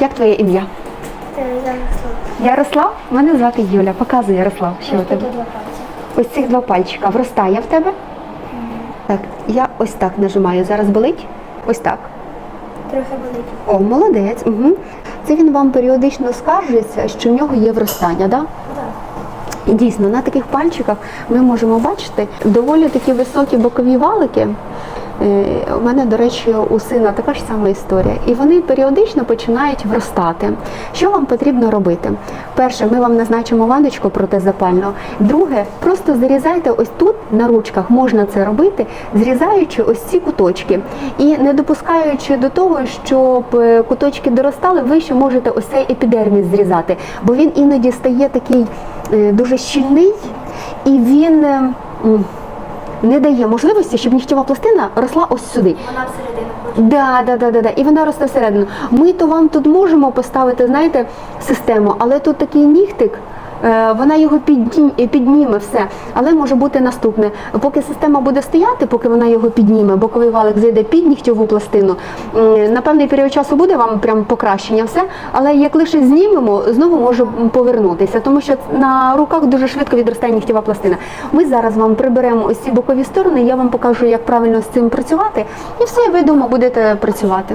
Як твоє ім'я? Ярослав. Ярослав? Мене звати Юля. Показуй Ярослав, що у тебе. Ось цих два пальчика вростає в тебе. Так, я ось так нажимаю. Зараз болить? Ось так. Трохи болить. О, молодець. Угу. Це він вам періодично скаржиться, що в нього є вростання, да? Так. І дійсно на таких пальчиках ми можемо бачити доволі такі високі бокові валики. Е, У мене, до речі, у сина така ж сама історія. І вони періодично починають вростати. Що вам потрібно робити? Перше, ми вам назначимо ваночку протизапальну. Друге, просто зрізайте ось тут на ручках, можна це робити, зрізаючи ось ці куточки. І не допускаючи до того, щоб е, куточки доростали, ви ще можете ось цей епідерміс зрізати, бо він іноді стає такий е, дуже щільний і він. Не дає можливості, щоб нігтєва пластина росла ось сюди. Вона всередину. Да, да, да, да, да. І вона росте всередину. Ми то вам тут можемо поставити, знаєте, систему, але тут такий нігтик. Е, Вона його підні- підніме все, але може бути наступне. Поки система буде стояти, поки вона його підніме, боковий валик зайде під нігтєву пластину. На певний період часу буде вам прям покращення, все. Але як лише знімемо, знову може повернутися, тому що на руках дуже швидко відростає нігтєва пластина. Ми зараз вам приберемо ось ці бокові сторони. Я вам покажу, як правильно з цим працювати, і все, ви вдома будете працювати.